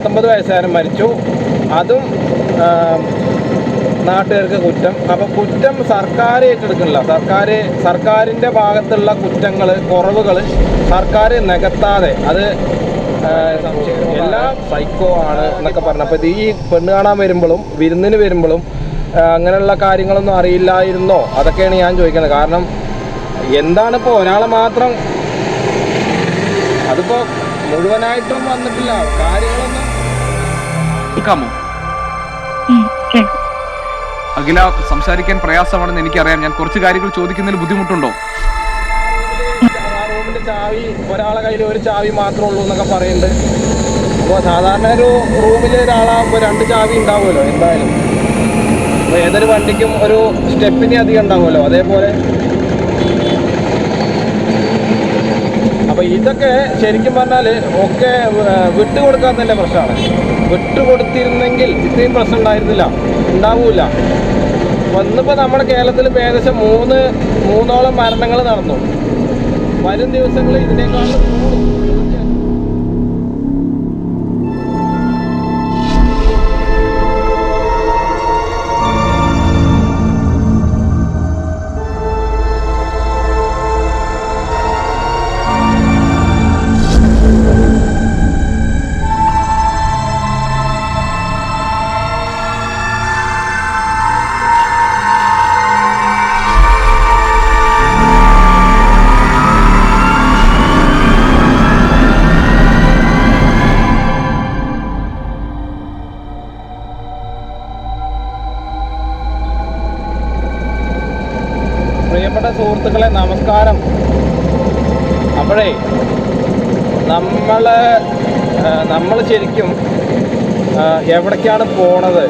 പത്തൊമ്പത് വയസ്സുകാരൻ മരിച്ചു. അതും നാട്ടുകാർക്ക് കുറ്റം. അപ്പോൾ കുറ്റം സർക്കാർ ഏറ്റെടുക്കണില്ല സർക്കാർ സർക്കാരിന്റെ ഭാഗത്തുള്ള കുറ്റങ്ങൾ കുറവുകൾ സർക്കാർ നികത്താതെ. അത് എല്ലാം സൈക്കോ ആണ് എന്നൊക്കെ പറഞ്ഞപ്പോൾ അപ്പൊ ഈ പെണ്ണ് കാണാൻ വരുമ്പോഴും വിരുന്നിന് വരുമ്പോഴും അങ്ങനെയുള്ള കാര്യങ്ങളൊന്നും അറിയില്ലായിരുന്നോ? അതൊക്കെയാണ് ഞാൻ ചോദിക്കുന്നത്. കാരണം എന്താണ് ഇപ്പോൾ ഒരാളെ മാത്രം അതിപ്പോ മുഴുവനായിട്ടും വന്നിട്ടില്ല. കാര്യങ്ങളൊന്നും കേൾക്കാമോ. അഖില സംസാരിക്കാൻ പ്രയാസമാണെന്ന് എനിക്കറിയാം. ഞാൻ കുറച്ച് കാര്യങ്ങൾ ചോദിക്കുന്നതിൽ ബുദ്ധിമുട്ടുണ്ടോ? ആ റൂമിന്റെ ചാവി ഒരാളെ കയ്യിൽ ഒരു ചാവി മാത്രമേ ഉള്ളൂ എന്നൊക്കെ പറയുന്നുണ്ട്. അപ്പോൾ സാധാരണ ഒരു റൂമിൽ ഒരാളാകുമ്പോൾ രണ്ട് ചാവി ഉണ്ടാവുമല്ലോ എന്തായാലും. അപ്പോൾ ഏതൊരു വണ്ടിക്കും ഒരു സ്റ്റെപ്പിന് അധികം ഉണ്ടാവുമല്ലോ. അതേപോലെ അപ്പോൾ ഇതൊക്കെ ശരിക്കും പറഞ്ഞാൽ ഒക്കെ വിട്ടുകൊടുക്കാൻ തന്നെ പ്രശ്നമാണ്. വിട്ടുകൊടുത്തിരുന്നെങ്കിൽ ഇത്രയും പ്രശ്നം ഉണ്ടായിരുന്നില്ല. ഉണ്ടാവൂല. വന്നപ്പോൾ നമ്മുടെ കേരളത്തിൽ ഏകദേശം മൂന്ന് മൂന്നോളം മരണങ്ങൾ നടന്നു. വരും ദിവസങ്ങളിൽ ഇതിനേക്കാളും സുഹൃത്തുക്കളെ നമസ്കാരം. അപ്പോഴേ നമ്മൾ നമ്മൾ ശരിക്കും എവിടേക്കാണ് പോണത്?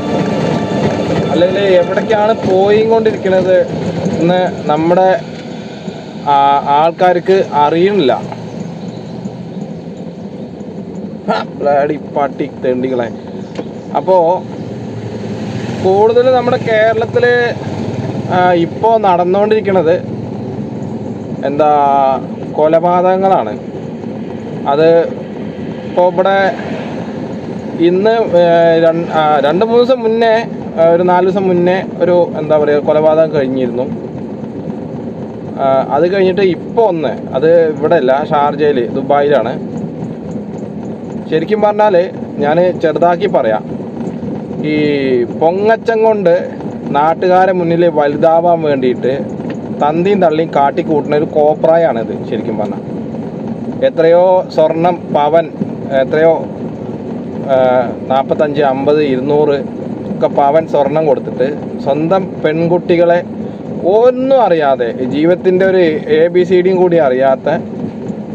അല്ലെങ്കിൽ എവിടേക്കാണ് പോയി കൊണ്ടിരിക്കുന്നത് എന്ന് നമ്മുടെ ആൾക്കാർക്ക് അറിയണില്ല ബ്ലാഡി പട്ടി തെണ്ടികളെ. അപ്പോൾ കൂടുതൽ നമ്മുടെ കേരളത്തിൽ ഇപ്പോൾ നടന്നുകൊണ്ടിരിക്കുന്നത് എന്താ കൊലപാതകങ്ങളാണ്. അത് ഇപ്പോൾ ഇവിടെ ഇന്ന് രണ്ട് മൂന്ന് ദിവസം മുന്നേ ഒരു നാല് ദിവസം മുന്നേ ഒരു എന്താ പറയുക കൊലപാതകം കഴിഞ്ഞിരുന്നു. അത് കഴിഞ്ഞിട്ട് ഇപ്പോൾ ഒന്ന് അത് ഇവിടെ അല്ല ഷാർജയിൽ ദുബായിലാണ്. ശരിക്കും പറഞ്ഞാൽ ഞാൻ ചെറുതാക്കി പറയാം. ഈ പൊങ്ങച്ചം കൊണ്ട് നാട്ടുകാരെ മുന്നിൽ വലുതാവാൻ വേണ്ടിയിട്ട് തന്തിയും തള്ളിയും കാട്ടിക്കൂട്ടുന്ന ഒരു കോപ്രായാണിത് ശരിക്കും പറഞ്ഞാൽ. എത്രയോ സ്വർണം പവൻ എത്രയോ നാൽപ്പത്തഞ്ച് അമ്പത് ഇരുന്നൂറ് ഒക്കെ പവൻ സ്വർണം കൊടുത്തിട്ട് സ്വന്തം പെൺകുട്ടികളെ ഒന്നും അറിയാതെ ജീവിതത്തിന്റെ ഒരു എ ബി സി ഡിയും കൂടി അറിയാത്ത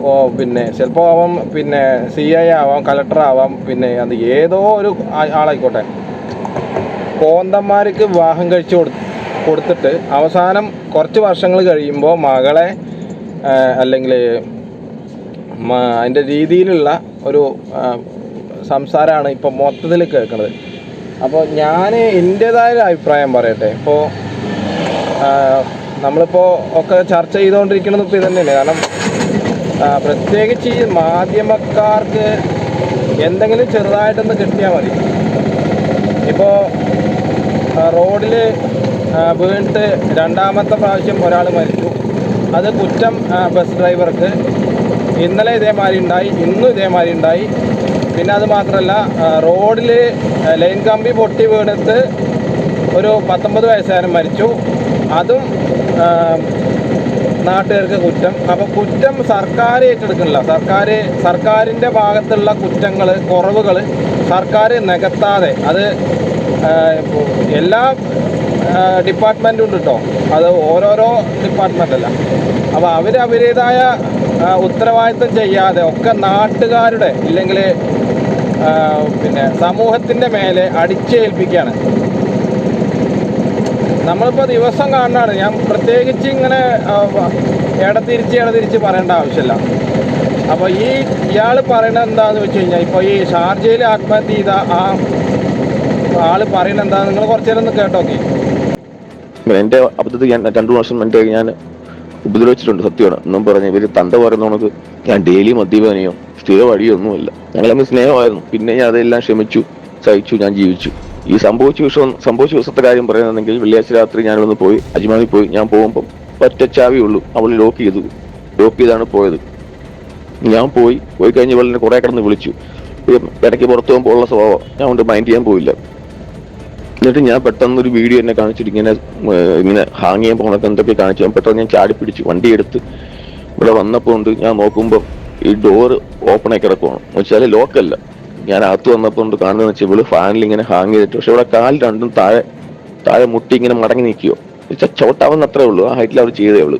ഓ പിന്നെ ചിലപ്പോൾ ആവാം പിന്നെ സി ഐ ആവാം കലക്ടറാവാം പിന്നെ അത് ഏതോ ഒരു ആളായിക്കോട്ടെ. കോന്തന്മാർക്ക് വിവാഹം കഴിച്ചു കൊടു കൊടുത്തിട്ട് അവസാനം കുറച്ച് വർഷങ്ങൾ കഴിയുമ്പോൾ മകളെ അല്ലെങ്കിൽ അതിന്റെ രീതിയിലുള്ള ഒരു സംസാരമാണ് ഇപ്പോൾ മൊത്തത്തിൽ കേൾക്കുന്നത്. അപ്പോൾ ഞാൻ എന്റെതായ അഭിപ്രായം പറയട്ടെ. ഇപ്പോൾ നമ്മളിപ്പോൾ ഒക്കെ ചർച്ച ചെയ്തുകൊണ്ടിരിക്കുന്നത് ഇപ്പോൾ ഇതന്നെയാണ് തന്നെയാണ് കാരണം പ്രത്യേകിച്ച് ഈ മാധ്യമക്കാർക്ക് എന്തെങ്കിലും ചെറുതായിട്ടൊന്ന് കിട്ടിയാൽ മതി. ഇപ്പോൾ റോഡിൽ വീണിട്ട് രണ്ടാമത്തെ പ്രാവശ്യം ഒരാൾ മരിച്ചു. അത് കുറ്റം ബസ് ഡ്രൈവർക്ക് ഇന്നലെ ഇതേമാതിരി ഉണ്ടായി ഇന്നും ഇതേമാതിരി ഉണ്ടായി. പിന്നെ അത് മാത്രമല്ല റോഡിൽ ലൈൻ കമ്പി പൊട്ടി വീണിട്ട് ഒരു പത്തൊമ്പത് വയസ്സുകാരൻ മരിച്ചു. അതും നാട്ടുകാർക്ക് കുറ്റം. അപ്പോൾ കുറ്റം സർക്കാർ ഏറ്റെടുക്കുന്നില്ല. സർക്കാർ സർക്കാരിന്റെ ഭാഗത്തുള്ള കുറ്റങ്ങൾ കുറവുകൾ സർക്കാർ നികത്താതെ അത് എല്ലാ ഡിപ്പാർട്ട്മെന്റും ഉണ്ട് കേട്ടോ അത് ഓരോരോ ഡിപ്പാർട്ട്മെന്റ് അല്ല. അപ്പോൾ അവർ അവരുടേതായ ഉത്തരവാദിത്വം ചെയ്യാതെ ഒക്കെ നാട്ടുകാരുടെ ഇല്ലെങ്കിൽ പിന്നെ സമൂഹത്തിന്റെ മേലെ അടിച്ചേൽപ്പിക്കുകയാണ് നമ്മളിപ്പോൾ ദിവസം കാണാണ് ഞാൻ പ്രത്യേകിച്ച് ഇങ്ങനെ ഇടതിരിച്ച് ഇടതിരിച്ച് പറയേണ്ട ആവശ്യമില്ല. അപ്പോൾ ഈ ഇയാൾ പറയണത് എന്താണെന്ന് വെച്ച് കഴിഞ്ഞാൽ ഇപ്പോൾ ഈ ഷാർജയിൽ ആത്മഹത്യ ചെയ്ത ആ ആൾ എന്താ നിങ്ങൾ കുറച്ചു നേരം ഒന്ന് കേട്ടോക്കെ. എന്റെ അബദ്ധത്തിൽ ഞാൻ രണ്ടു വർഷം എന്റെ ഞാൻ ഉപദ്രവിച്ചിട്ടുണ്ട് സത്യമാണ്. എന്നും പറഞ്ഞ് ഇവർ തന്ത പറയുന്നവണക്ക് ഞാൻ ഡെയിലി മദ്യപാനിയോ സ്ഥിര വഴിയോ ഒന്നുമില്ല ഞങ്ങൾ തമ്മിൽ സ്നേഹമായിരുന്നു. പിന്നെ ഞാൻ അതെല്ലാം ക്ഷമിച്ചു സഹിച്ചു ഞാൻ ജീവിച്ചു. ഈ സംഭവിച്ച വിഷയം സംഭവിച്ച ദിവസത്തെ കാര്യം പറയുകയാണെങ്കിൽ വെള്ളിയാഴ്ച രാത്രി ഞാനൊന്ന് പോയി അജ്മാനിൽ പോയി ഞാൻ പോകുമ്പോൾ ഒറ്റ ചാവി ഉള്ളൂ. അവൾ ലോക്ക് ചെയ്തു. ലോക്ക് ചെയ്താണ് പോയത്. ഞാൻ പോയി പോയി കഴിഞ്ഞ് ഇവളെന്നെ കുറെ കിടന്ന് വിളിച്ചു. ഇടയ്ക്ക് പുറത്തു പോകുമ്പോൾ ഉള്ള സ്വഭാവം ഞാൻ കൊണ്ട് മൈൻഡ് ചെയ്യാൻ പോയില്ല. എന്നിട്ട് ഞാൻ പെട്ടെന്ന് ഒരു വീഡിയോ എന്നെ കാണിച്ചിട്ട് ഇങ്ങനെ ഇങ്ങനെ ഹാങ് ചെയ്യാൻ പോകണൊക്കെ എന്തൊക്കെ കാണിച്ചു. ഞാൻ പെട്ടെന്ന് ഞാൻ ചാടി പിടിച്ചു വണ്ടി എടുത്ത് ഇവിടെ വന്നപ്പോൾ ഉണ്ട്. ഞാൻ നോക്കുമ്പോൾ ഈ ഡോറ് ഓപ്പൺ ആയി കിടക്കുവാണ്. വെച്ചാൽ ലോക്കല്ല ഞാൻ അകത്ത് വന്നപ്പോൾ ഉണ്ട് കാണുന്നത് വെച്ചാൽ ഇവൾ ഫാനിൽ ഇങ്ങനെ ഹാങ് ചെയ്തിട്ട് പക്ഷെ ഇവിടെ കാൽ രണ്ടും താഴെ താഴെ മുട്ടി ഇങ്ങനെ മടങ്ങി നിൽക്കുവോ. ചവിട്ടാവുന്ന അത്രേ ഉള്ളൂ. ആ ഹൈറ്റിൽ അവർ ചെയ്തേ ഉള്ളൂ.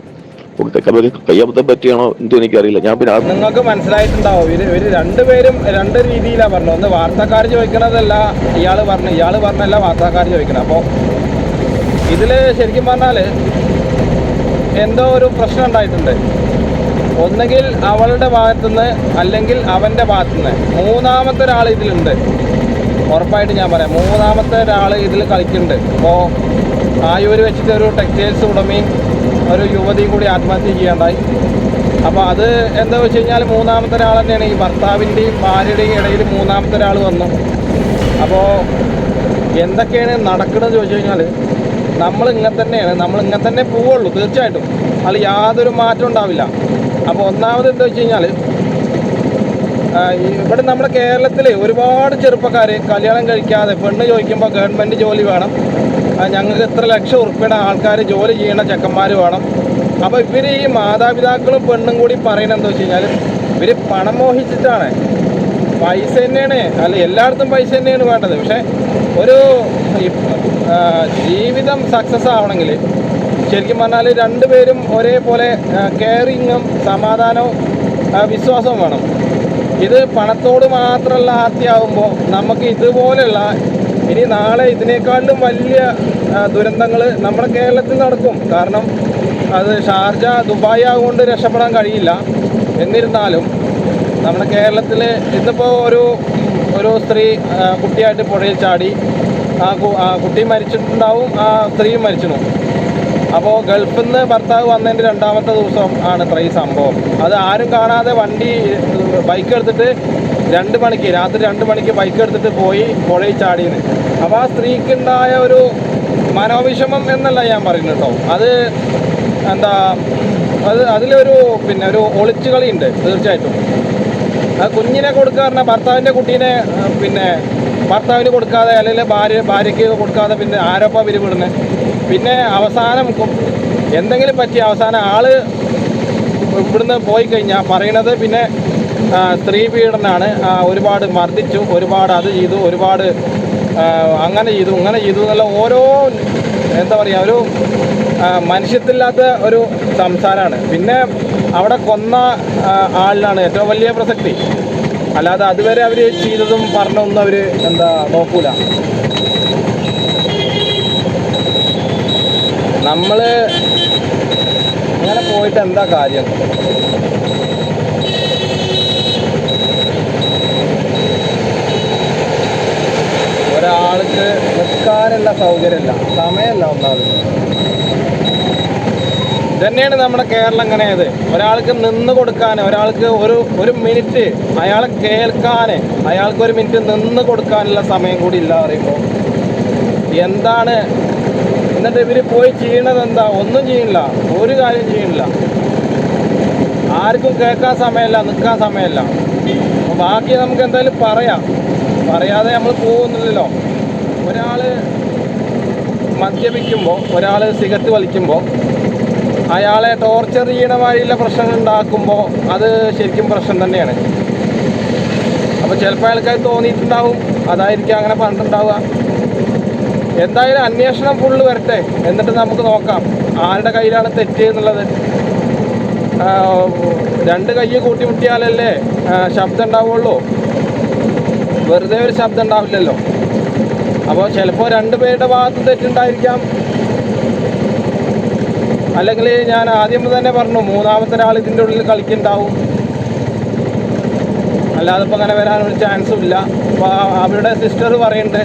കയ്യബദ്ധം പറ്റിയാണോ എന്തോ എനിക്കറിയില്ല. ഞാൻ പിന്നെ നിങ്ങൾക്ക് മനസ്സിലായിട്ടുണ്ടാവും. ഇവർ ഇവർ രണ്ടുപേരും രണ്ട് രീതിയിലാണ് പറഞ്ഞത്. ഒന്ന് വാർത്താക്കാർ ചോദിക്കണതല്ല ഇയാൾ പറഞ്ഞു ഇയാൾ പറഞ്ഞല്ല വാർത്താക്കാർ ചോദിക്കണം അപ്പോൾ ഇതിൽ ശരിക്കും പറഞ്ഞാൽ എന്തോ ഒരു പ്രശ്നം ഉണ്ടായിട്ടുണ്ട്. ഒന്നുകിൽ അവളുടെ ഭാഗത്തുനിന്ന് അല്ലെങ്കിൽ അവന്റെ ഭാഗത്തുനിന്ന്. മൂന്നാമത്തെ ഒരാൾ ഇതിലുണ്ട്. ഉറപ്പായിട്ട് ഞാൻ പറയാം. മൂന്നാമത്തെ ഒരാൾ ഇതിൽ കളിക്കുന്നുണ്ട്. അപ്പോൾ ആയൂര് വെച്ചിട്ട് ഒരു ടെക്സ്റ്റൈൽസ് ഉടമയും ഒരു യുവതി കൂടി ആത്മഹത്യ ചെയ്യാണ്ടായി. അപ്പോൾ അത് എന്താ വെച്ച് കഴിഞ്ഞാൽ മൂന്നാമത്തെ ഒരാൾ തന്നെയാണ്. ഈ ഭർത്താവിന്റെയും ഭാര്യയുടെയും ഇടയിൽ മൂന്നാമത്തെ ഒരാൾ വന്നു. അപ്പോൾ എന്തൊക്കെയാണ് നടക്കുന്നത് ചോദിച്ചു കഴിഞ്ഞാൽ നമ്മൾ ഇങ്ങനെ തന്നെയാണ്. നമ്മൾ ഇങ്ങനെ തന്നെ പോവുള്ളൂ തീർച്ചയായിട്ടും. അതിൽ യാതൊരു മാറ്റം ഉണ്ടാവില്ല. അപ്പോൾ ഒന്നാമത് എന്താ വെച്ച് കഴിഞ്ഞാൽ ഇവിടെ നമ്മുടെ കേരളത്തിൽ ഒരുപാട് ചെറുപ്പക്കാർ കല്യാണം കഴിക്കാതെ പെണ്ണ് ചോദിക്കുമ്പോൾ ഗവൺമെന്റ് ജോലി വേണം. ഞങ്ങൾക്ക് ഇത്ര ലക്ഷം ഉറുപ്പിയുടെ ആൾക്കാർ ജോലി ചെയ്യുന്ന ചെക്കന്മാർ വേണം. അപ്പോൾ ഇവർ ഈ മാതാപിതാക്കളും പെണ്ണും കൂടി പറയുന്നത് എന്താ വെച്ച് കഴിഞ്ഞാൽ ഇവർ പണം മോഹിച്ചിട്ടാണ്. പൈസ തന്നെയാണ്. അല്ല എല്ലായിടത്തും പൈസ തന്നെയാണ് വേണ്ടത്. പക്ഷേ ഒരു ജീവിതം സക്സസ് ആവണമെങ്കിൽ ശരിക്കും പറഞ്ഞാൽ രണ്ടുപേരും ഒരേപോലെ കെയറിങ്ങും സമാധാനവും വിശ്വാസവും വേണം. ഇത് പണത്തോട് മാത്രമല്ല ആർത്തിയാകുമ്പോൾ നമുക്ക് ഇതുപോലെയുള്ള ഇനി നാളെ ഇതിനേക്കാളും വലിയ ദുരന്തങ്ങൾ നമ്മുടെ കേരളത്തിൽ നടക്കും. കാരണം അത് ഷാർജ ദുബായ് ആകൊണ്ട് രക്ഷപ്പെടാൻ കഴിയില്ല. എന്നിരുന്നാലും നമ്മുടെ കേരളത്തിൽ ഇന്നിപ്പോൾ ഒരു ഒരു സ്ത്രീ കുട്ടിയായിട്ട് പുഴയിൽ ചാടി. ആ കുട്ടി മരിച്ചിട്ടുണ്ടാവും ആ സ്ത്രീയും മരിച്ചിരുന്നു അപ്പോൾ ഗൾഫിൽ നിന്ന് ഭർത്താവ് വന്നതിന്റെ രണ്ടാമത്തെ ദിവസം ആണ് ഇത്ര ഈ സംഭവം. അത് ആരും കാണാതെ വണ്ടി ബൈക്ക് എടുത്തിട്ട് രണ്ട് മണിക്ക് രാത്രി രണ്ട് മണിക്ക് ബൈക്ക് എടുത്തിട്ട് പോയി പുഴയിൽ ചാടിയത്. അപ്പോൾ ആ സ്ത്രീക്കുണ്ടായ ഒരു മനോവിഷമം എന്നല്ല ഞാൻ പറയുന്നത് കേട്ടോ. അത് എന്താ അത് അതിലൊരു പിന്നെ ഒരു ഒളിച്ചു കളിയുണ്ട് തീർച്ചയായിട്ടും. ആ കുഞ്ഞിനെ കൊടുക്കുക പറഞ്ഞാൽ ഭർത്താവിന്റെ കുട്ടീനെ പിന്നെ ഭർത്താവിന് കൊടുക്കാതെ അല്ലെങ്കിൽ ഭാര്യ ഭാര്യയ്ക്ക് കൊടുക്കാതെ പിന്നെ ആരോപ്പ പിരിവിടുന്നത് പിന്നെ അവസാനം എന്തെങ്കിലും പറ്റി അവസാനം ആൾ ഇവിടുന്ന് പോയി കഴിഞ്ഞാൽ പറയണത് പിന്നെ സ്ത്രീ പീഡനാണ്. ഒരുപാട് മർദ്ദിച്ചു ഒരുപാട് അത് ചെയ്തു ഒരുപാട് അങ്ങനെ ചെയ്തു ഇങ്ങനെ ചെയ്തു എന്നുള്ള ഓരോ എന്താ പറയുക ഒരു മനുഷ്യത്തില്ലാത്ത ഒരു സംസാരമാണ് പിന്നെ അവിടെ കൊന്ന ആളിലാണ് ഏറ്റവും വലിയ പ്രസക്തി. അല്ലാതെ അതുവരെ അവർ ചെയ്തതും പറഞ്ഞൊന്നും അവർ എന്താ നോക്കൂല. നമ്മൾ അങ്ങനെ പോയിട്ട് എന്താ കാര്യം? ഒരാൾക്ക് നിൽക്കാനുള്ള സൗകര്യമില്ല സമയമല്ല ഒന്നാമത്. ഇതന്നെയാണ് നമ്മുടെ കേരളം അങ്ങനെയത് ഒരാൾക്ക് നിന്ന് കൊടുക്കാൻ ഒരാൾക്ക് ഒരു ഒരു മിനിറ്റ് അയാളെ കേൾക്കാൻ അയാൾക്ക് ഒരു മിനിറ്റ് നിന്ന് കൊടുക്കാനുള്ള സമയം കൂടി ഇല്ല പറയുമ്പോൾ എന്താണ് എന്നിട്ട് ഇവർ പോയി ചെയ്യണത് എന്താ? ഒന്നും ചെയ്യണില്ല. ഒരു കാര്യം ചെയ്യണില്ല. ആർക്കും കേൾക്കാൻ സമയമല്ല നിൽക്കാൻ സമയമല്ല. ബാക്കി നമുക്ക് എന്തായാലും പറയാം. പറയാതെ നമ്മൾ പോകുന്നില്ലല്ലോ. ഒരാൾ മദ്യപിക്കുമ്പോൾ ഒരാൾ സിഗരറ്റ് വലിക്കുമ്പോൾ അയാളെ ടോർച്ചർ ചെയ്യണ വഴിയുള്ള പ്രശ്നങ്ങൾ ഉണ്ടാക്കുമ്പോൾ അത് ശരിക്കും പ്രശ്നം തന്നെയാണ്. അപ്പോൾ ചിലപ്പോൾ അയാൾക്കായി തോന്നിയിട്ടുണ്ടാവും. അതായിരിക്കും അങ്ങനെ പറഞ്ഞിട്ടുണ്ടാവുക. എന്തായാലും അന്വേഷണം ഫുള്ള് വരട്ടെ. എന്നിട്ട് നമുക്ക് നോക്കാം. ആരുടെ കയ്യിലാണ് തെറ്റ് എന്നുള്ളത്. രണ്ട് കൈ കൂട്ടിമുട്ടിയാലല്ലേ ശബ്ദം ഉണ്ടാവുള്ളൂ. വെറുതെ ഒരു ശബ്ദം ഉണ്ടാവില്ലല്ലോ. അപ്പോൾ ചിലപ്പോൾ രണ്ട് പേരുടെ ഭാഗത്ത് തെറ്റുണ്ടായിരിക്കാം. അല്ലെങ്കിൽ ഞാൻ ആദ്യം തന്നെ പറഞ്ഞു മൂന്നാമത്തെ ഒരാൾ ഇതിന്റെ ഉള്ളിൽ കളിക്കുന്നുണ്ടാവും. അല്ലാതെ ഇപ്പോൾ അങ്ങനെ വരാനൊരു ചാൻസും ഇല്ല. അപ്പോൾ അവരുടെ സിസ്റ്റർ പറയുന്നുണ്ട്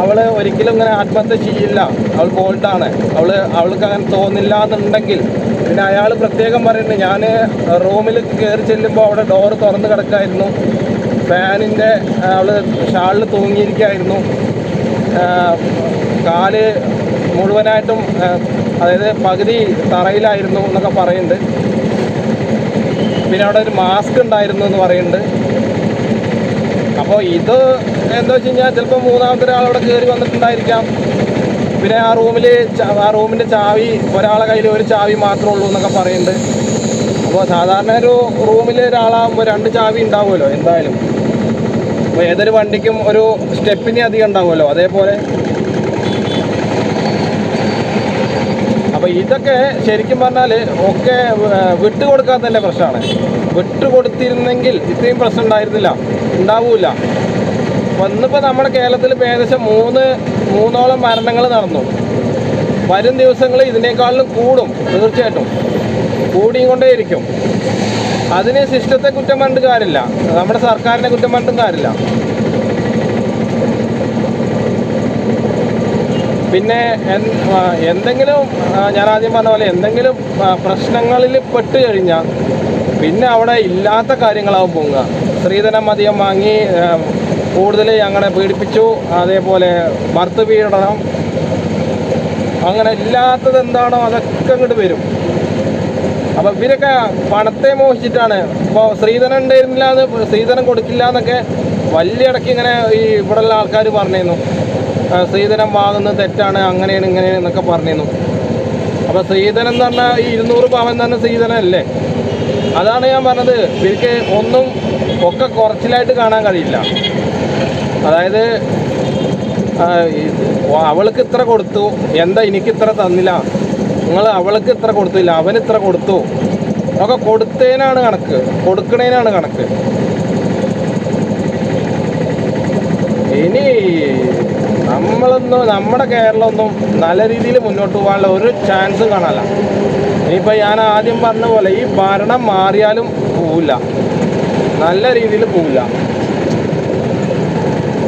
അവൾ ഒരിക്കലും ഇങ്ങനെ ആത്മഹത്യ ചെയ്യില്ല. അവൾ ബോൾഡാണ് അവൾ അവൾക്ക് അങ്ങനെ തോന്നില്ല എന്നുണ്ടെങ്കിൽ പിന്നെ അയാൾ പ്രത്യേകം പറയുന്നുണ്ട് ഞാൻ റൂമിൽ കയറി ചെല്ലുമ്പോൾ അവിടെ ഡോറ് തുറന്ന് കിടക്കായിരുന്നു. ഫാനിന്റെ അവൾ ഷാളിൽ തൂങ്ങിയിരിക്കായിരുന്നു. കാൽ മുഴുവനായിട്ടും അതായത് പകുതി തറയിലായിരുന്നു എന്നൊക്കെ പറയുന്നുണ്ട്. പിന്നെ അവിടെ ഒരു മാസ്ക് ഉണ്ടായിരുന്നു എന്ന് പറയുന്നുണ്ട്. അപ്പോൾ ഇത് എന്താ വെച്ച് കഴിഞ്ഞാൽ ചിലപ്പോൾ മൂന്നാമത്തെ ഒരാൾ അവിടെ കയറി വന്നിട്ടുണ്ടായിരിക്കാം. പിന്നെ ആ റൂമിൽ ആ റൂമിന്റെ ചാവി ഒരാളെ കയ്യിൽ ഒരു ചാവി മാത്രമേ ഉള്ളൂ എന്നൊക്കെ പറയുന്നുണ്ട്. അപ്പോൾ സാധാരണ ഒരു റൂമിൽ ഒരാളാകുമ്പോൾ രണ്ട് ചാവി ഉണ്ടാവുമല്ലോ എന്തായാലും. അപ്പോൾ ഏതൊരു വണ്ടിക്കും ഒരു സ്റ്റെപ്പിന് അധികം ഉണ്ടാവുമല്ലോ അതേപോലെ. അപ്പോൾ ഇതൊക്കെ ശരിക്കും പറഞ്ഞാൽ ഒക്കെ വിട്ടുകൊടുക്കാത്തതിന്റെ പ്രശ്നമാണ്. വിട്ടുകൊടുത്തിരുന്നെങ്കിൽ ഇത്രയും പ്രശ്നം ഉണ്ടായിരുന്നില്ല. ഉണ്ടാവൂല. വന്നിപ്പോൾ നമ്മുടെ കേരളത്തിൽ ഏകദേശം മൂന്ന് മൂന്നോളം മരണങ്ങൾ നടന്നു. വരും ദിവസങ്ങളിൽ ഇതിനേക്കാളും കൂടും തീർച്ചയായിട്ടും. കൂടിയും കൊണ്ടേയിരിക്കും അതിന് സിസ്റ്റത്തെ കുറ്റം പറഞ്ഞിട്ട് കാര്യമില്ല. നമ്മുടെ സർക്കാരിനെ കുറ്റം പറഞ്ഞിട്ടും കാര്യമില്ല. പിന്നെ എന്തെങ്കിലും ഞാൻ ആദ്യം പറഞ്ഞ പോലെ എന്തെങ്കിലും പ്രശ്നങ്ങളിൽ പെട്ട് കഴിഞ്ഞാൽ പിന്നെ അവിടെ ഇല്ലാത്ത കാര്യങ്ങളാവും പൊങ്ങുക. സ്ത്രീധനം അധികം വാങ്ങി കൂടുതൽ ഞങ്ങളെ പീഡിപ്പിച്ചു. അതേപോലെ ഭർത്ത് പീഡനം. അങ്ങനെ ഇല്ലാത്തത് എന്താണോ അതൊക്കെ അങ്ങോട്ട് വരും. അപ്പം ഇവരൊക്കെ പണത്തെ മോഹിച്ചിട്ടാണ്. ഇപ്പോൾ സ്ത്രീധനം ഉണ്ടായിരുന്നില്ല അത് സ്ത്രീധനം കൊടുക്കില്ല എന്നൊക്കെ വലിയ ഇടയ്ക്ക് ഇങ്ങനെ ഈ ഇവിടെയുള്ള ആൾക്കാർ പറഞ്ഞിരുന്നു. സ്ത്രീധനം വാങ്ങുന്നത് തെറ്റാണ് അങ്ങനെയാണ് ഇങ്ങനെയാണ് എന്നൊക്കെ പറഞ്ഞിരുന്നു. അപ്പോൾ സ്ത്രീധനം എന്ന് പറഞ്ഞാൽ ഈ ഇരുന്നൂറ് പവൻ തന്നെ സ്ത്രീധനം അല്ലേ? അതാണ് ഞാൻ പറഞ്ഞത്. ഇവർക്ക് ഒന്നും ഒക്കെ കുറച്ചിലായിട്ട് കാണാൻ കഴിയില്ല. അതായത് അവൾക്ക് ഇത്ര കൊടുത്തു എന്താ എനിക്ക് ഇത്ര തന്നില്ല നിങ്ങൾ അവൾക്ക് ഇത്ര കൊടുത്തില്ല അവൻ ഇത്ര കൊടുത്തു ഒക്കെ കൊടുത്തതിനാണ് കണക്ക് കൊടുക്കണേനാണ് കണക്ക്. ഇനി നമ്മളൊന്നും നമ്മുടെ കേരളമൊന്നും നല്ല രീതിയിൽ മുന്നോട്ട് പോകാനുള്ള ഒരു ചാൻസും കാണാനില്ല. ഇനിയിപ്പോൾ ഞാൻ ആദ്യം പറഞ്ഞ പോലെ ഈ ഭരണം മാറിയാലും പോവില്ല. നല്ല രീതിയിൽ പോവില്ല.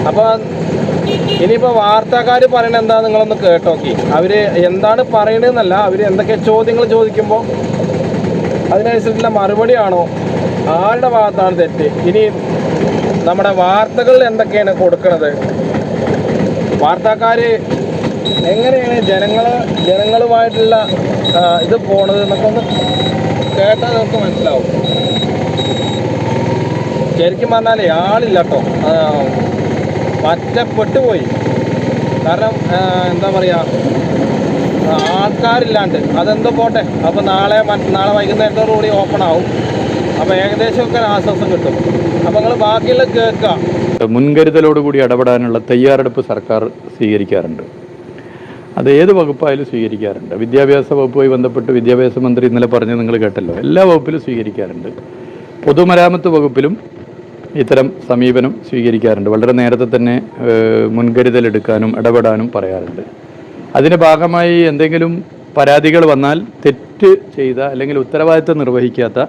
അപ്പോൾ ഇനിയിപ്പോൾ വാർത്താക്കാർ പറയണത് എന്താ നിങ്ങളൊന്ന് കേട്ടോക്കി. അവർ എന്താണ് പറയണതെന്നല്ല അവർ എന്തൊക്കെ ചോദ്യങ്ങൾ ചോദിക്കുമ്പോൾ അതിനനുസരിച്ചുള്ള മറുപടിയാണോ ആരുടെ ഭാഗത്താണ് തെറ്റ്? ഇനി നമ്മുടെ വാർത്തകളിൽ എന്തൊക്കെയാണ് കൊടുക്കുന്നത് വാർത്താക്കാർ എങ്ങനെയാണ് ജനങ്ങൾ ജനങ്ങളുമായിട്ടുള്ള ഇത് പോണത് എന്നൊക്കെ ഒന്ന് കേട്ടാൽ നമുക്ക് മനസ്സിലാവും. ശരിക്കും പറഞ്ഞാൽ ആളില്ല കേട്ടോ പറ്റപ്പെട്ടു പോയി കാരണം എന്താ പറയുക ആൾക്കാരില്ലാണ്ട്. അതെന്തോ പോട്ടെ? അപ്പോൾ നാളെ നാളെ വൈകുന്നേരത്തോടു കൂടി ഓപ്പൺ ആവും. അപ്പോൾ ഏകദേശമൊക്കെ ആശ്വാസം കിട്ടും. അപ്പോൾ നിങ്ങൾ ബാക്കിയുള്ള കേൾക്കുക. മുൻകരുതലോടുകൂടി ഇടപെടാനുള്ള തയ്യാറെടുപ്പ് സർക്കാർ സ്വീകരിക്കാറുണ്ട്. അത് ഏത് വകുപ്പായാലും സ്വീകരിക്കാറുണ്ട്. വിദ്യാഭ്യാസ വകുപ്പുമായി ബന്ധപ്പെട്ട് വിദ്യാഭ്യാസ മന്ത്രി ഇന്നലെ പറഞ്ഞ് നിങ്ങൾ കേട്ടല്ലോ. എല്ലാ വകുപ്പിലും സ്വീകരിക്കാറുണ്ട്. പൊതുമരാമത്ത് വകുപ്പിലും ഇത്തരം സമീപനം സ്വീകരിക്കാറുണ്ട്. വളരെ നേരത്തെ തന്നെ മുൻകരുതലെടുക്കാനും ഇടപെടാനും പറയാറുണ്ട്. അതിന്റെ ഭാഗമായി എന്തെങ്കിലും പരാതികൾ വന്നാൽ തെറ്റ് ചെയ്ത അല്ലെങ്കിൽ ഉത്തരവാദിത്തം നിർവഹിക്കാത്ത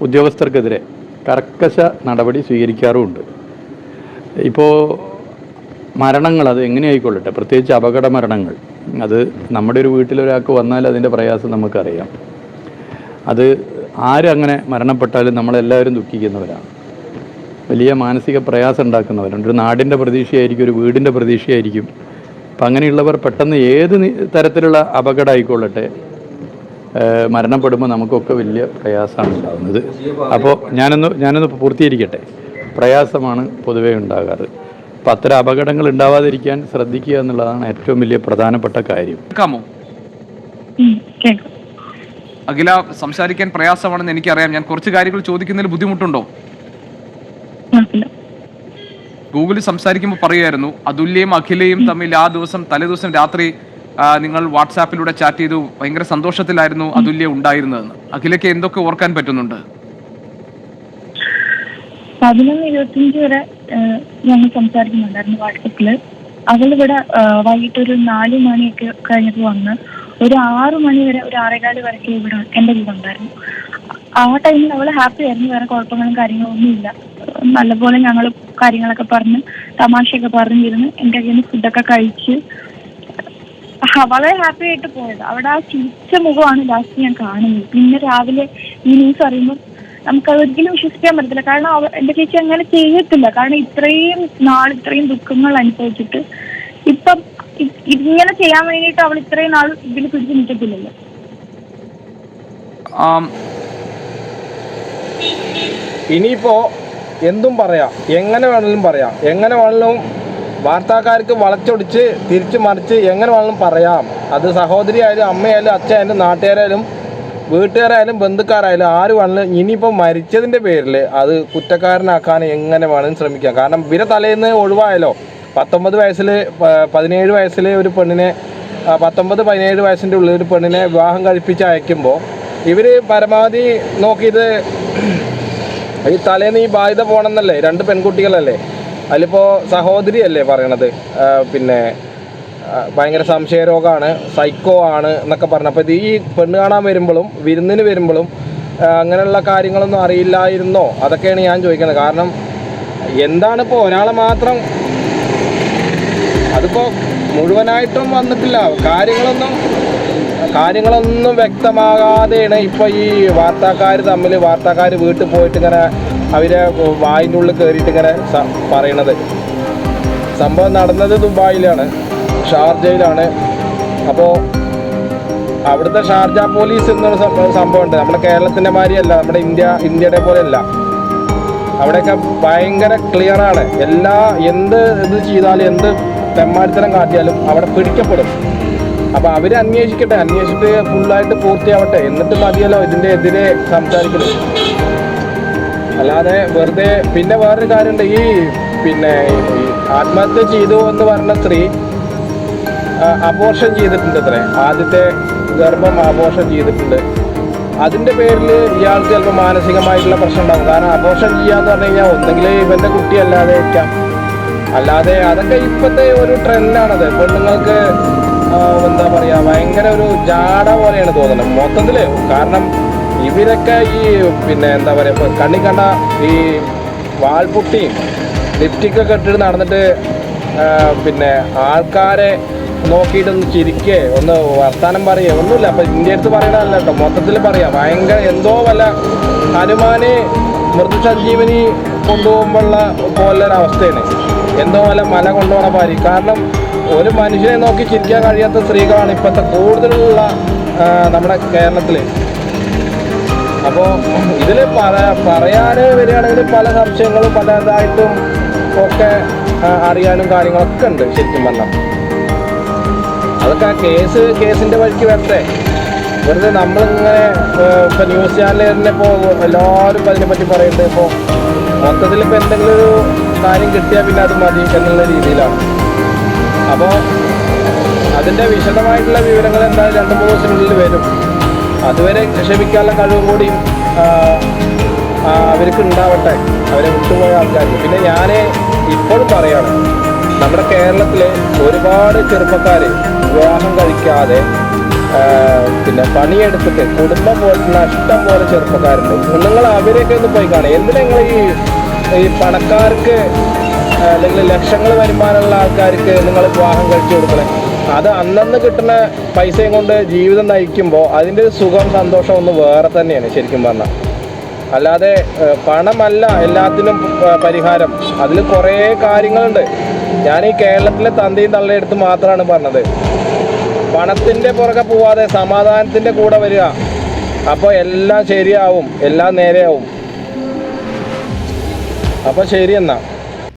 ഉദ്യോഗസ്ഥർക്കെതിരെ കർക്കശ നടപടി സ്വീകരിക്കാറുമുണ്ട്. ഇപ്പോൾ മരണങ്ങൾ അത് എങ്ങനെ ആയിക്കൊള്ളട്ടെ പ്രത്യേകിച്ച് അപകട മരണങ്ങൾ. അത് നമ്മുടെ ഒരു വീട്ടിലൊരാൾക്ക് വന്നാൽ അതിന്റെ പ്രയാസം നമുക്കറിയാം. അത് ആരങ്ങനെ മരണപ്പെട്ടാലും നമ്മളെല്ലാവരും ദുഃഖിക്കുന്നവരാണ്. വലിയ മാനസിക പ്രയാസം ഉണ്ടാക്കുന്നവരുണ്ട് ഒരു നാടിന്റെ പ്രതീക്ഷയായിരിക്കും ഒരു വീടിന്റെ പ്രതീക്ഷയായിരിക്കും. അപ്പം അങ്ങനെയുള്ളവർ പെട്ടെന്ന് ഏത് തരത്തിലുള്ള അപകടം ആയിക്കൊള്ളട്ടെ മരണപ്പെടുമ്പോൾ നമുക്കൊക്കെ വലിയ പ്രയാസമാണ് ഉണ്ടാകുന്നത്. അപ്പോൾ ഞാനൊന്ന് ഞാനൊന്ന് പൂർത്തീകരിക്കട്ടെ. പ്രയാസമാണ് പൊതുവേ ഉണ്ടാകാറ്. അപ്പം അത്തരം അപകടങ്ങൾ ഉണ്ടാവാതിരിക്കാൻ ശ്രദ്ധിക്കുക എന്നുള്ളതാണ് ഏറ്റവും വലിയ പ്രധാനപ്പെട്ട കാര്യം. കേൾക്കാമോ? അഖില സംസാരിക്കാൻ പ്രയാസമാണെന്ന് എനിക്കറിയാം. ഞാൻ കുറച്ച് കാര്യങ്ങൾ ചോദിക്കുന്നതിൽ ബുദ്ധിമുട്ടുണ്ടോ? ഗൂഗിളിൽ സംസാരിക്കുമ്പോൾ പറയുമായിരുന്നു അതുല്യയും അഖിലയും തമ്മിൽ ആ ദിവസം തലേദിവസം രാത്രി നിങ്ങൾ വാട്സാപ്പിലൂടെ ചാറ്റ് ചെയ്തു. ഭയങ്കര സന്തോഷത്തിലായിരുന്നു അതുല്യ ഉണ്ടായിരുന്നതെന്ന്. അഖിലയ്ക്ക് എന്തൊക്കെ ഓർക്കാൻ പറ്റുന്നുണ്ട്? പതിനൊന്ന് ഇരുപത്തിയഞ്ച് വരെ ഞങ്ങൾ സംസാരിക്കുന്നുണ്ടായിരുന്നു വാട്സപ്പിൽ. അവളിവിടെ വൈകിട്ട് ഒരു നാല് മണിയൊക്കെ കഴിഞ്ഞിട്ട് വന്ന് ഒരു ആറു മണി വരെ ഒരു ആറേകാൽ വരെയൊക്കെ ഇവിടെ എന്റെ കൂടെ ഉണ്ടായിരുന്നു. ആ ടൈമിൽ അവൾ ഹാപ്പി ആയിരുന്നു വേറെ കുഴപ്പങ്ങളും കാര്യങ്ങളും ഒന്നുമില്ല. നല്ലപോലെ ഞങ്ങൾ കാര്യങ്ങളൊക്കെ പറഞ്ഞ് തമാശയൊക്കെ പറഞ്ഞിരുന്ന് എന്റെ കയ്യിൽ നിന്ന് ഫുഡൊക്കെ കഴിച്ച് വളരെ ഹാപ്പി ആയിട്ട് പോയത്. അവിടെ ആ ചിരിച്ച മുഖമാണ് ലാസ്റ്റ് ഞാൻ കാണുന്നത്. പിന്നെ രാവിലെ ഈ ന്യൂസ് അറിയുമ്പോൾ നമുക്കത് ഒരിക്കലും വിശ്വസിക്കാൻ പറ്റത്തില്ല. കാരണം അവ എന്റെ ചേച്ചി അങ്ങനെ ചെയ്യത്തില്ല കാരണം ഇത്രയും നാൾ ഇത്രയും ദുഃഖങ്ങൾ അനുഭവിച്ചിട്ട് ഇപ്പം ഇങ്ങനെ ചെയ്യാൻ വേണ്ടിയിട്ട് അവൾ ഇത്രയും നാൾ ഇതിൽ പിടിച്ചു നിൽക്കത്തില്ലല്ലോ. ഇനിയിപ്പോ എന്തും പറയാം. എങ്ങനെ വേണമെങ്കിലും പറയാം. എങ്ങനെ വേണമെങ്കിലും വാർത്താക്കാർക്ക് വളച്ചൊടിച്ച് തിരിച്ചു മറിച്ച് എങ്ങനെ വേണമെങ്കിലും പറയാം. അത് സഹോദരി ആയാലും അമ്മയായാലും അച്ഛനായാലും നാട്ടുകാരായാലും വീട്ടുകാരായാലും ബന്ധുക്കാരായാലും ആര് വേണമെങ്കിലും ഇനിയിപ്പോൾ മരിച്ചതിന്റെ പേരിൽ അത് കുറ്റക്കാരനാക്കാൻ എങ്ങനെ വേണമെങ്കിലും ശ്രമിക്കാം. കാരണം ഇവരെ തലേന്ന് ഒഴിവായാലോ പത്തൊമ്പത് വയസ്സിൽ പതിനേഴ് വയസ്സിലെ ഒരു പെണ്ണിനെ പത്തൊമ്പത് പതിനേഴ് വയസ്സിന്റെ ഉള്ളിൽ ഒരു പെണ്ണിനെ വിവാഹം കഴിപ്പിച്ച് അയക്കുമ്പോൾ ഇവർ പരമാവധി നോക്കിയത് ഈ തലേന്ന് ഈ ബാധ്യത പോകണമെന്നല്ലേ രണ്ട് പെൺകുട്ടികളല്ലേ? അതിലിപ്പോൾ സഹോദരിയല്ലേ പറയണത്? പിന്നെ ഭയങ്കര സംശയരോഗമാണ് സൈക്കോ ആണ് എന്നൊക്കെ പറഞ്ഞു. അപ്പോൾ ഈ പെണ്ണ് കാണാൻ വരുമ്പോഴും വിരുന്നിന് വരുമ്പോഴും അങ്ങനെയുള്ള കാര്യങ്ങളൊന്നും അറിയില്ലായിരുന്നോ? അതൊക്കെയാണ് ഞാൻ ചോദിക്കുന്നത്. കാരണം എന്താണ് ഇപ്പോൾ ഒരാളെ മാത്രം അതിപ്പോൾ മുഴുവനായിട്ടും വന്നിട്ടില്ല. കാര്യങ്ങളൊന്നും കാര്യങ്ങളൊന്നും വ്യക്തമാകാതെയാണ് ഇപ്പോൾ ഈ വാർത്താക്കാർ തമ്മിൽ വാർത്താക്കാർ വീട്ടിൽ പോയിട്ട് ഇങ്ങനെ അവരെ വായിന്റെ ഉള്ളിൽ കയറിയിട്ട് ഇങ്ങനെ പറയണത്. സംഭവം നടന്നത് ദുബായിലാണ്. ഷാർജയിലാണ്. അപ്പോൾ അവിടുത്തെ ഷാർജ പോലീസ് എന്നൊരു സംഭവം സംഭവമുണ്ട്. നമ്മുടെ കേരളത്തിന്റെ മാതിരിയല്ല നമ്മുടെ ഇന്ത്യ ഇന്ത്യയുടെ പോലെയല്ല. അവിടെയൊക്കെ ഭയങ്കര ക്ലിയറാണ് എല്ലാ എന്ത് ഇത് ചെയ്താലും എന്ത് തെമ്മാടിത്തരം കാട്ടിയാലും അവിടെ പിടിക്കപ്പെടും. അപ്പോൾ അവർ അന്വേഷിക്കട്ടെ. അന്വേഷിച്ചിട്ട് ഫുള്ളായിട്ട് പൂർത്തിയാവട്ടെ. എന്നിട്ട് മതിയല്ലോ ഇതിന്റെ എതിരെ സംസാരിക്കുന്നത്. അല്ലാതെ വെറുതെ പിന്നെ വേറൊരു കാര്യമുണ്ട്. ഈ പിന്നെ ആത്മഹത്യ ചെയ്തു എന്ന് പറഞ്ഞ സ്ത്രീ അബോർഷൻ ചെയ്തിട്ടുണ്ട് അത്രേ. ആദ്യത്തെ ഗർഭം അബോർഷൻ ചെയ്തിട്ടുണ്ട്. അതിന്റെ പേരിൽ ഇയാൾക്ക് ചിലപ്പോൾ മാനസികമായിട്ടുള്ള പ്രശ്നം ഉണ്ടാകും. കാരണം അബോർഷൻ ചെയ്യാന്ന് പറഞ്ഞു കഴിഞ്ഞാൽ ഒന്നെങ്കിൽ ഇവന്റെ കുട്ടിയല്ലാതെ ഇരിക്കാം. അല്ലാതെ അതൊക്കെ ഇപ്പോഴത്തെ ഒരു ട്രെൻഡാണത്. പെണ്ണുങ്ങൾക്ക് എന്താ പറയുക ഭയങ്കര ഒരു ജാട പോലെയാണ് തോന്നുന്നത്. മൊത്തത്തിൽ കാരണം ഇവരൊക്കെ ഈ പിന്നെ എന്താ പറയുക ഇപ്പോൾ കണ്ണി കണ്ട ഈ വാൾപുട്ടിയും ലിപ്റ്റിക്കൊക്കെ ഇട്ടിട്ട് നടന്നിട്ട് പിന്നെ ആൾക്കാരെ നോക്കിയിട്ട് ഒന്ന് ചിരിക്കേ ഒന്ന് വർത്താനം പറയേ. ഒന്നുമില്ല അപ്പൊ ഇന്ത്യ അടുത്ത് പറയണതല്ല കേട്ടോ. മൊത്തത്തിൽ പറയാം. ഭയങ്കര എന്തോ വല്ല ഹനുമാനെ മൃദുസഞ്ജീവനി കൊണ്ടുപോകുമ്പോഴുള്ള പോലൊരവസ്ഥയാണ്. എന്തോ വല്ല മല കൊണ്ടുപോകണ പാരി കാരണം ഒരു മനുഷ്യനെ നോക്കി ചിരിക്കാൻ കഴിയാത്ത സ്ത്രീകളാണ് ഇപ്പോഴത്തെ കൂടുതലുള്ള നമ്മുടെ കേരളത്തിൽ അപ്പോൾ ഇതിൽ പറ പറയാൻ വരികയാണെങ്കിൽ പല സംശയങ്ങളും പലതായിട്ടും ഒക്കെ അറിയാനും കാര്യങ്ങളൊക്കെ ഉണ്ട് ശരിക്കും പറഞ്ഞാൽ അതൊക്കെ ആ കേസ് കേസിന്റെ വഴിക്ക് വരട്ടെ. വെറുതെ നമ്മളിങ്ങനെ ഇപ്പോൾ ന്യൂസ് ചാനലിൽ തന്നെ ഇപ്പോൾ എല്ലാവരും അതിനെ പറ്റി പറയുന്നുണ്ട്. ഇപ്പോൾ മൊത്തത്തിൽ ഇപ്പോൾ എന്തെങ്കിലും ഒരു കാര്യം കിട്ടിയാൽ പിന്നെ അത് മതി എന്നുള്ള രീതിയിലാണ്. അപ്പോൾ അതിന്റെ വിശദമായിട്ടുള്ള വിവരങ്ങൾ എന്തായാലും രണ്ട് മൂന്ന് ദിവസങ്ങളിൽ വരും. അതുവരെ ക്ഷമിക്കാനുള്ള കഴിവും കൂടി അവർക്ക് ഉണ്ടാവട്ടെ. അവരെ വിട്ടുപോയ ആൾക്കാർക്ക്. പിന്നെ ഞാൻ ഇപ്പോഴും പറയാണ് നമ്മുടെ കേരളത്തിലെ ഒരുപാട് ചെറുപ്പക്കാർ വിവാഹം കഴിക്കാതെ പിന്നെ പണിയെടുത്തിട്ട് കുടുംബം പോലുള്ള ഇഷ്ടം പോലെ ചെറുപ്പക്കാരുണ്ട്. നിങ്ങൾ അവരെയൊക്കെ ഒന്ന് പോയി കാണുക എന്തിനാ നിങ്ങൾ ഈ ഈ പണക്കാർക്ക് അല്ലെങ്കിൽ ലക്ഷങ്ങൾ വരുമാനമുള്ള ആൾക്കാർക്ക് നിങ്ങൾ വിവാഹം കഴിച്ചു കൊടുക്കണേ? അത് അന്നന്ന് കിട്ടുന്ന പൈസയും കൊണ്ട് ജീവിതം നയിക്കുമ്പോൾ അതിന്റെ ഒരു സുഖം സന്തോഷം ഒന്ന് വേറെ തന്നെയാണ് ശരിക്കും പറഞ്ഞാൽ അല്ലാതെ പണമല്ല എല്ലാത്തിനും പരിഹാരം. അതിൽ കുറേ കാര്യങ്ങളുണ്ട്. ഞാൻ ഈ കേരളത്തിലെ തന്തയും തള്ളയെടുത്ത് മാത്രമാണ് പറഞ്ഞത്. പണത്തിന്റെ പുറകെ പോവാതെ സമാധാനത്തിന്റെ കൂടെ വരിക. അപ്പോൾ എല്ലാം ശരിയാവും. എല്ലാം നേരെയാവും. അപ്പോൾ ശരി എന്നാ.